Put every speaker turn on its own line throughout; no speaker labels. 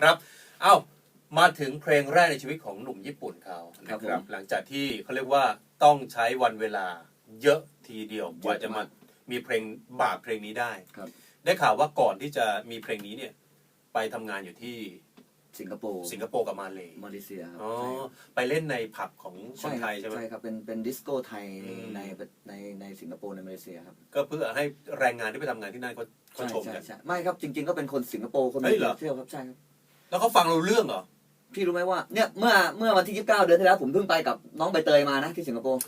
นะครับ เอ้ามาถึงเพลงแรกในชีวิตของหนุ่มญี่ปุ่นเขานะค
ครั
รับบ
ผม
หลังจากที่เขาเรียกว่าต้องใช้วันเวลาเยอะทีเดียวกว่าจะมามีเพลงบาปเพลงนี้ได้
ครับ
ได้ข่าวว่าก่อนที่จะมีเพลงนี้เนี่ย ไปทำงานอยู่ที่
สิงคโปร์
สิงคโปร์กับมาเลย
มาเลเซียครับ
อ๋อ
ใช่ครับ
ไปเล่นในผับของค
ใช่
น
ค
ไท
รับ
ยใช่ไหม
ใช่ครับเป็นเป็นดิสโก้ไทย
อืม
ในในในสิงคโปร์ในมาเลเซียครับ
ก็เพื่อให้แรงงานที่ไปทำงานที่นั่นเขาเขา
ใช่
ชม
ใช่
กัน
ใช่ไม่ครับจริง ๆ ก็เป็นคนสิงคโปร์คนห
เฮ้
นึ
ย
ง
เหรอ
เที่ยวครับใช่ครับ
แล้วเขาฟังเราเรื่องเหรอ
พี่รู้ไหมว่าเนี่ยเมื่อเมื่อวันที่ 29 เดือนที่แล้ว ผมเพิ่งไปกับน้องใบเตยมานะที่สิงคโปร์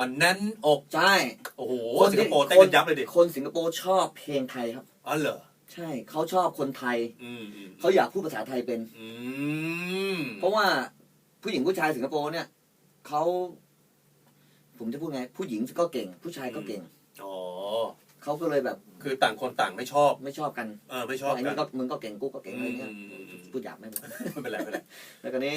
มันแน่นอก
ใช่
โอ้โห
คน
สิ
ที่
งคโปร์เต้นกันยับเลยดิ
คนสิงคโปร์ชอบเพลงไทยครับ
อ๋อเหรอ
ใช่เขาชอบคนไทย
อืมอืม
เขาอยากพูดภาษาไทยเป็น
อืม
เพราะว่าผู้หญิงผู้ชายสิงคโปร์เนี่ยเขาผมจะพูดไง ผู้หญิงก็เก่ง ผู้ชายก็เก่ง
อ๋อ
เขาก็เลยแบบ
คือต่างคนต่างไม่ชอบ
ไม่ชอบกัน
เออไม่ชอบ
ไอ้
กั
นี่
น
ก็มึงก็เก่งกูก็เก่งอะไรเงี้ย
อืม
พูดหยาบไม่หมด
ไม่เป็นไรไม่เป็นไร
แล้วก็นี้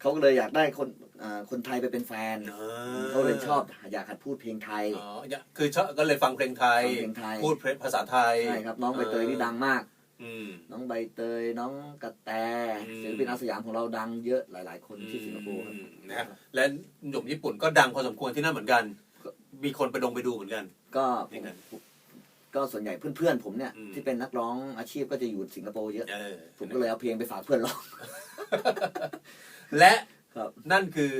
เขาก็เลยอยากได้คนอ่าคนไทยไปเป็นแฟน
อ่า
เขาเลยชอบอยากหัดพูดเพลงไทย
อ๋ออยากคือชอบก็เลยฟังเพลงไทย
ฟังเพลงไทย
พูดภาษาไทย
ใช่ครับ น้องใบเตยนี่ดังมาก
อืม
น้องใบเตยน้องกระแต
อืม
ศิลปินอาสยามของเราดังเยอะหลาย ๆ คนที่สิงคโปร์ครับ
อืมนะและหนุ่มญี่ปุ่นก็ดังพอสมควรที่นั่นเหมือนกัน มีคนไปดงไปดูเหมือนกัน
ก็
ยังไง
ก็ส่วนใหญ่เพื่อนๆผมเนี่ย
อืม
ที่เป็นนักร้องอาชีพก็จะอยู่สิงคโปร์เยอะ
เออ
ผมก็เลยเอาเพลงไปฝากเพื่อนร้อง
และ
ครับ
นั่นคือ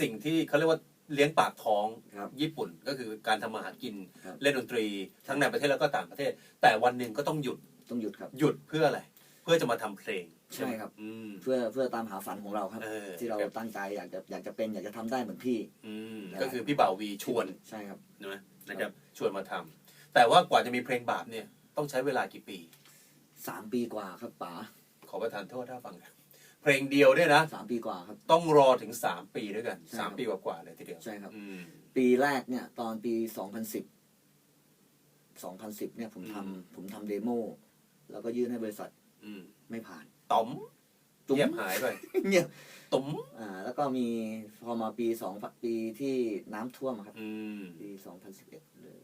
สิ่งที่เขาเรียกว่าเลี้ยงปากท้อง
ครับ
ญี่ปุ่นก็คือการทำมาหากิน
ครับ
เล่นดนตรีทั้งในประเทศแล้วก็ต่างประเทศ แต่วันหนึ่งก็ต้องหยุด
ต้องหยุดครับ
หยุดเพื่ออะไร เพื่อจะมาทำเพลง
ใช่ครับ
อืม
เพื่อเพื่อตามหาฝันของเราครับ
เออ
ที่เรา
ครับ
ตั้งใจอยากจะอยากจะเป็นอยากจะทำได้เหมือนพี่
อืม
ได้
ก็คือพี่บ่าววีชวน
ใช่ครับ
นะนะครับ ชวนมาทำ แต่ว่ากว่าจะมีเพลงบาปเนี่ยต้องใช้เวลากี่ปี
สามปีกว่าครับป๋า
ขอประทานโทษถ้าฟังนะเพลงเดียวเนี่ยนะ
สามปีกว่าครับ
ต้องรอถึงสามปีด้วยกัน
ใช่
สาม
ครับ
ปีกว่าๆเลยทีเดียว
ใช่ครับ
อืม
ปีแรกเนี่ย ตอนปีสองพันสิบสองพันสิบเนี่ยผมทำผมทำเดโมแล้วก็ยื่นให้บริษัท
อืม
ไม่ผ่าน
ต๋อม
ตุ้ม
เงียบหายไป
เงียบ
ตุ๋ม
อ่า แล้วก็มีพอมาปีสองปีที่น้ำท่วมอะครับ
อืม
ปีสองพันสิบเอ็ดหรือ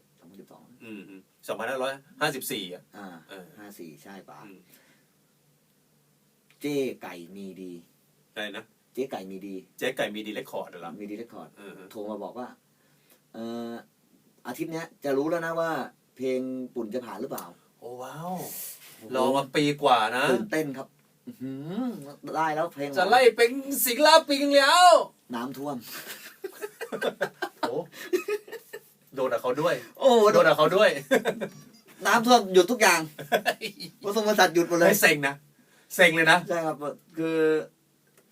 สองพันสิบสอง
อืมสองพันห้าร้อยห้าสิบสี่อะ
อ่า
เออ
ห้าสี่ใช่ป๋า
อืม
เจ๊ไก่มีดี
อะไรนะ
เจ๊ไก่มีดี
เจ๊ไก่มีดีเลคคอร์ดเหรอ
มีดีเรคคอร์ด
เออ
โทรมาบอกว่า เอ่ออาทิตย์เนี้ย จะรู้แล้วนะว่า เพลงปุ่นจะผ่านหรือเปล่า
โอ้ว้าวรอมาปีกว่านะ
ตื่นเต้นครับอื้อหือได้แล้วเพลง
จะไล่เป็นสิงลาปิงแล้ว
น้ำท่วม
โอ้ โดนกับเขาด้วย
โอ้
โดนกับเขาด้วย
น้ำท่วมหยุดทุกอย่างบริษัทบริษัทหยุดหมดเลย
ให้เซ็งนะเซ็งเลยนะ
ใช่ครับคือ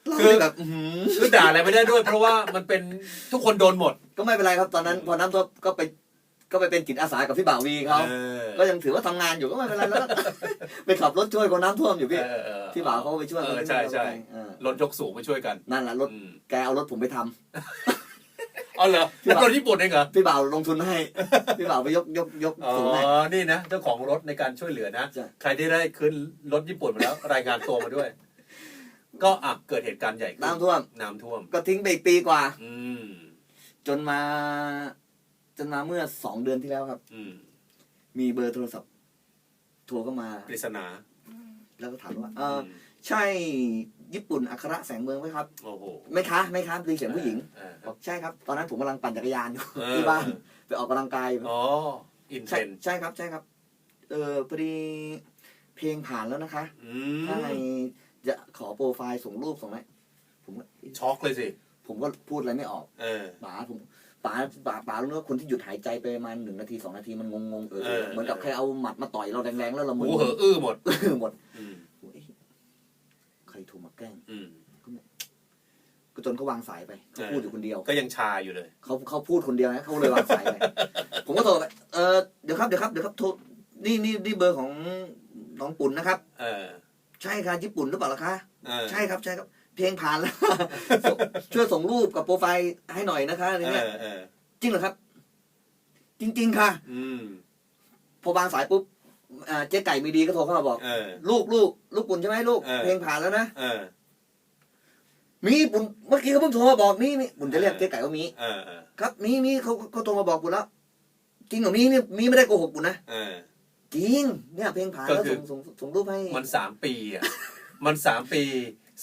เรา
คือ
แบบอื้อหือ
คือด่าอะไรไม่ได้ด้วย เพราะว่ามันเป็นทุกคนโดนหมด
ก็ไม่เป็นไรครับตอนนั้น พอน้ำท่วมก็ไปก็ไปเป็นจิตอาสากับพี่บ่าววีเขา
เออ
ก็ยังถือว่าทำงานอยู่ก็ไม่เป็นไรแล้วก็ไปขับรถช่วยคนน้ำท่วมอยู่พี่
เออเออ
พี่บ่าวเขาไปช่วย
เออใช่ใช่
เออ
รถยกสูงมาช่วยกัน
นั่นแหละรถ
อืม
แกเอารถผมไปทำ
อ๋อเหรอ
พี่บ่าว
รถญี่ปุ่นเองเหรอ
พี่บ่าวลงทุนให้ พี่บ่าวไปยกยกยก
อ๋อ
สูงให้
นี่นะเจ้าของรถในการช่วยเหลือนะ
ใช่
ใครที่ได้ขึ้นรถญี่ปุ่นมาแล้ว รายงานตัวมาด้วย ก็อะเกิดเหตุการณ์ใหญ่ขึ้น
น้ำท่วม
น้ำท่วม
ก็ทิ้งไปอีกปีกว่า
อืม
จนมา จนมาเมื่อสองเดือนที่แล้วครับ
อืม
มีเบอร์โทรศัพท์โทรเข้ามา
ปริศนา
แล้วก็ถามว่าเออใช่ญี่ปุ่นอัคระแสงเมืองไหมครับ
โอ้โห
ไม่คะไม่คะดูเสียงผู้หญิง
เออ
บอกใช่ครับ ตอนนั้นผมกำลังปั่นจักรยานอยู่
เออ
ที่บ้านไปออกกำลังกายอยู่
อ๋อ อินเท
ใช่
น
ใช่ครับใช่ครับ เออพอดีเพลงผ่านแล้วนะคะ
อื
ถ้าไง
ม
จะขอโปรไฟล์ส่งรูปส่งอะไรผมก็
ช็อกเลยสิ
ผมก็พูดอะไรไม่ออก
เออ
ป๋าผมป๋าป๋าป๋ารู้ว่าคนที่หยุดหายใจไปประมาณหนึ่งนาทีสองนาทีมันงงงๆเออ
เออ
เหมือนกับใครเอาหมัดมาต่อยเราแรงๆแล้วเรา
หู
มึน
เหออื้อหมด
หมด
อืม
โอ้ยใครโทรมาแกล้ง
อืม
ก็จนเขาวางสายไปเขาพูดอยู่คนเดียว
ก็ยังชาอยู่เลย
เขาเขาพูดคนเดียวนะเขาเลยวางสายไปผมก็โทรไปเออเดี๋ยวครับเดี๋ยวครับเดี๋ยวครับโทรนี่นี่นี่เบอร์ของน้องปุ่นนะครับ
เออ
ใช่ค่ะญี่ปุ่นหรือเปล่าล่ะคะ
เออ
ใช่ครับใช่ครับ เพลงผ่านแล้วส่งช่วยส่งรูปกับโปรไฟล์ให้หน่อยนะคะอะไร
เอ
เงี้ย
อเออ
จริงเหรอครับ จริง ๆ ค่ะ
อืม
พอวางสายปุ๊บอ่าเจ๊ไก่มีดีก็โทรเข้ามาบอก
เออ
ลูกลูกลูกปุ่นใช่ไหมลูก
เออ
เพลงผ่านแล้วนะ
เออ
มีปุ่นเมื่อกี้เขาเพิ่งโทรมาบอกมีมีปุ่นจะเรียกเจ๊ไก่ว่ามี
เออเออ
ครับ มีมีเขาเขาโทรมาบอกปุ่นแล้วจริงเหรอมีนี่มีไม่ได้โกหกปุ่นนะ
เออ
จริงเนี่ยเพลงผ่าน
ก็
แล้ว
คือ
ส่งส่งส่งรูปให้
มันสามปีอะ มันสามปี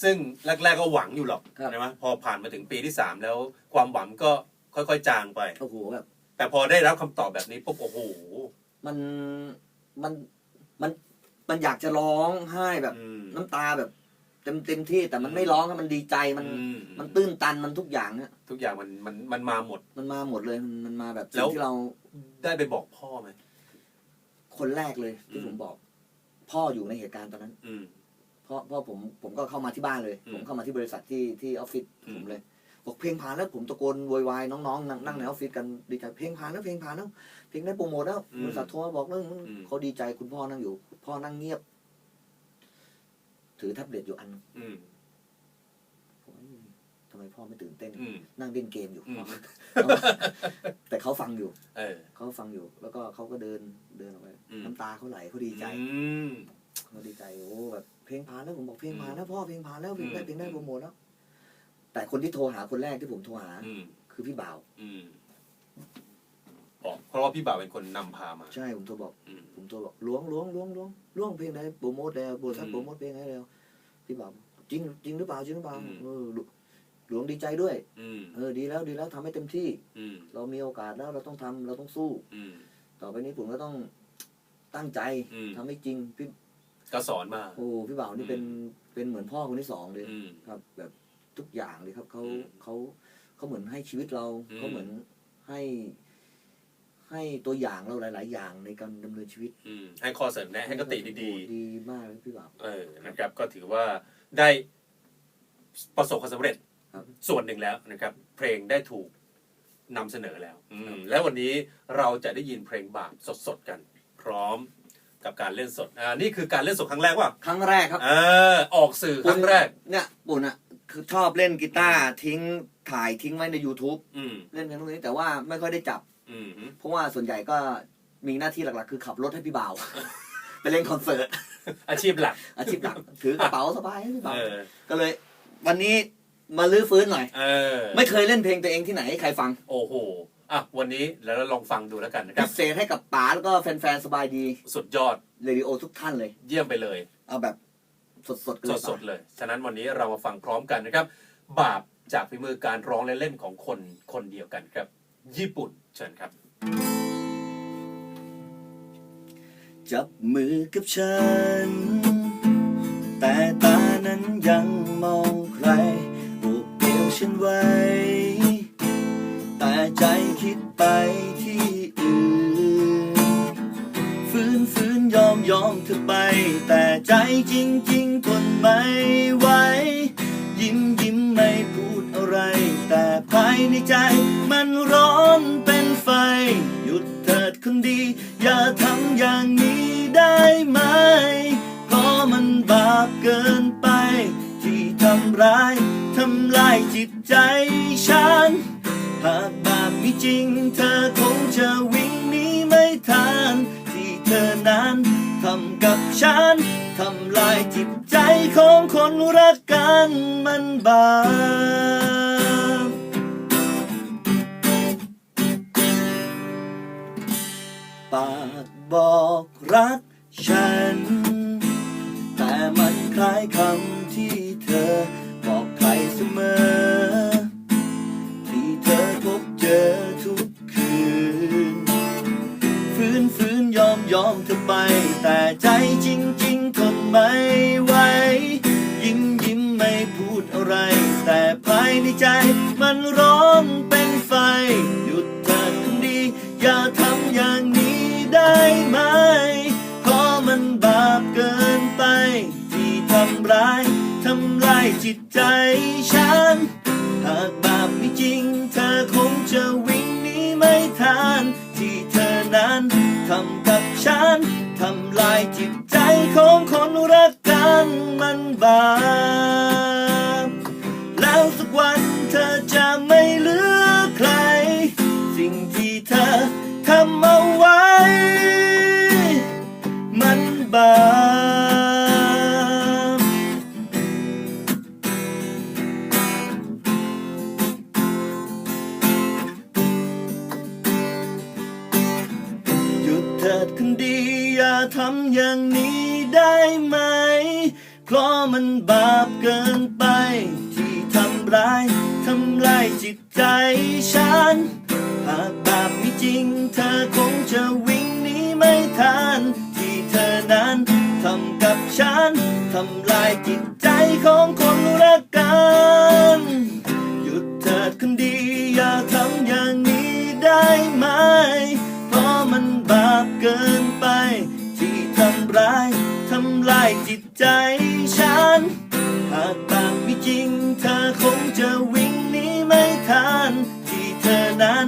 ซึ่งแรก ๆก็หวังอยู่หรอก
ครับ
ใช่ไหมพอผ่านมาถึงปีที่สามแล้ว ความหวังก็ค่อยๆจางไป
โอ้โหแบบ
แต่พอได้รับคำตอบแบบนี้ปุ๊บโอ้โห
มันมันมันมันอยากจะร้องไห้แบบ
อืม
น้ำตาแบบ เต็มเต็มที่แต่มันไม่ร้องอะมันดีใจมัน
อื
มันตื้นตันมันทุกอย่างเนี่ย
ทุกอย่างมันมันมันมาหมด
มันมาหมดเลยมันมันมาแบบ
แล้
สิ่
ว
งที่เรา
ได้ไปบอกพ่อไหม
คนแรกเลยที่
อืม
ผมบอก พ่ออยู่ในเหตุการณ์ตอนนั้น
อืม
เพราะเพราะผมผมก็เข้ามาที่บ้านเลย
อืม
ผมเข้ามาที่บริษัทที่ที่ออฟฟิศ
อืม
ผมเลยบอกเพลงผ่านแล้วผมตะโกนโวยวายน้องๆนั่งนั่งในออฟฟิศกันดีใจเพลงผ่านแล้วเพลงผ่านแล้วเพลงได้โปรโมทแล้วบริษัทโทรมาบอกแล้วเขาดีใจคุณพ่อนั่งอยู่ พ่อนั่งเงียบ ถือแท็บเล็ตอยู่อัน
อืม
ผมว่าทำไมพ่อไม่ตื่นเต้น
อืม
นั่งเล่นเกมอยู่
อืม
แต่เขาฟังอยู่
เออ
เขาฟังอยู่ แล้วก็เขาก็เดินเดินออกไป
อืม
น้ำตาเขาไหลเขาดีใจ
อืม
เขาดีใจโอ้แบบเพลงผ่านแล้วผมบอกเพลงผ่านแล้วพ่อเพลงผ่านแล้วเพลงได้
อืม
เพลงได้โปรโมทแล้วแต่คนที่โทรหาคนแรกที่ผมโทรหา
อืม
คือพี่บ่าว
อืม บอกเพราะว่าพี่บ่าวเป็นคนนำพามา
ใช่ผมโทรบอก
อืม
ผมโทรบอกล้วงล้วงล้วงล้วงล้วงเพลงได้โปรโมทแล้วโปรโมท
อืม
โปรโมทเพลงให้แล้วพี่บ่าวจริงจริงหรือเปล่าจริงหรือเปล่า
อืม
เออหลวหลวงดีใจด้วย
อืม
เออดีแล้วดีแล้วทำให้เต็มที่
อืม
เรามีโอกาสแล้วเราต้องทำเราต้องสู้
อืม
ต่อไปนี้ผมก็ต้องตั้งใจ
อืม
ทำให้จริงพี่
ก็สอนมา
โอ้พี่บ่าวนี่เป็นเป็นเหมือนพ่อคนที่สองเลย
อืม
ครับแบบทุกอย่างเลยครับเขา
อืม
เขาเขาเหมือนให้ชีวิตเรา
อืม
เขาเหมือนให้ ให้ตัวอย่างเราหลาย ๆ อย่างในการดำเนินชีวิต
อืมให้ข้อเสนอแนะให้คติดี
โอ้ดีมากเลยพี่บ่าว
ๆเออนะครับ ก็ถือว่าได้ประสบความสำเร็จ
ครับ
ส่วนหนึ่งแล้วนะครับ เพลงได้ถูกนำเสนอแล้วอืมแล้ววันนี้เราจะได้ยินเพลงบาปสดๆกัน พร้อมกับการเล่นสดอ่านี่คือการเล่นสดครั้งแรกว่า
ครั้งแรกครับ
เออ ออกสื่อครั้งแรก
เนี่ยปุ่นอะคือชอบเล่นกีตาร์ทิ้งถ่ายทิ้งไว้ใน YouTube
อืม
เล่นกันตรงนี้แต่ว่าไม่ค่อยได้จับ
อืม
เพราะว่าส่วนใหญ่ก็มีหน้าที่หลักๆ คือขับรถให้พี่บ่าว ไปเล่นคอนเสิร์ต
อาชีพหลัก
อาชีพหลัก ถือกระเป๋าสบายให้พี่บ่าว
เออ
ก็เลย วันนี้มาลื้อฟื้นหน่อย
เออ
ไม่เคยเล่นเพลงตัวเองที่ไหนให้ใครฟัง
โอ้โหอะวันนี้แล้วเราลองฟังดูแล้วกันนะค
พิ
รับ
เศษให้กับป๋าแล้วก็แฟนๆสบายดี
สุดยอด
เรดิโอทุกท่านเลย
เยี่ยมไปเลย
เอาแบบสดๆกันเลย
สดๆเลย ฉะนั้นวันนี้เรามาฟังพร้อมกันนะครับ บาปจากฝีมือการร้องและเล่นของคนคนเดียวกันครับ ญี่ปุ่น เชิญครับ
จับมือกับฉัน แต่ตานั้นยังมองใครโอบเอวฉันไว้ แต่ใจคิดไปที่อื่น ฟื้นฟื้นยอมยอมเธอไป แต่ใจจริงจริงๆทนไม่ไหวยิ้มยิ ภายในใจ มันร้อนเป็นไฟ หยุดเถิดคนดี อย่าทำอย่างนี้ได้ไหม เพราะมันบาปเกินไป ที่ทำร้ายทำลายจิตใจฉัน หากบาปมีจริง เธอคงจะวิ่งหนีไม่ทัน ที่เธอนั้นทำกับฉัน ทำลายจิตใจของคนรักกันมันบาป บอกรักฉัน แต่มันคล้ายคำที่เธอบอกใครเสมอ ที่เธอพบเจอทุกคืน ฟื้นฟื้นยอมยอมเธอไป แต่ใจจริงจริงๆทนไม่ไหวยิ้มยิ้มไม่พูดอะไร แต่ภายในใจมันร้อนเป็นไฟ หยุดเถิดคนดี อย่าท จิตใจฉัน หากบาปไม่จริง เธอคงจะวิ่งหนีไม่ทัน ที่เธอนั้นทำกับฉัน ทำลายจิตใจของคนรักกันมันบาป บาปเกินไป ที่ทำร้ายทำลายจิตใจฉัน หากบาปมีจริง เธอคงจะวิ่งหนีไม่ทัน ที่เธอนั้นทำกับฉันทำลายจิตใจของคนรักกัน หยุดเถิดคนดี อย่าทำอย่างนี้ได้ไหม เพราะมันบาปเกินไป ที่ทำร้ายำลายจิตใจฉัน หากบาปมีจริงเธอคงจะวิ่งหนีไม่ทัน ที่เธอนั้น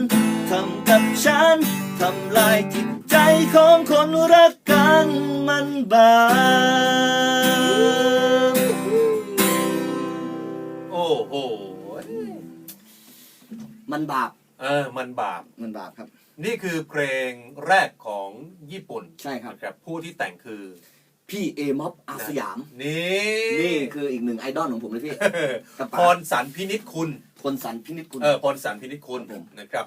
ทำกับฉัน ทำลายจิตใจของคนรักกันมันบาป
โอ้โห
มันบาป
เออ มันบาป
มันบาปครับ
นี่คือเพลงแรกของญี่ปุ่น
ใช่ครับ
นะครับ ผู้ที่แต่งคือ
พี่เอม็อบอาสยาม
นี่
นี่คืออีกหนึ่งไอดอลของผมเลยพี่ กระ
พ
ป๋าร
สันพินิษคุณ
คนสันพินิจคุณ
เออพรสันพินิษคุณ
ครับผม
นะครับ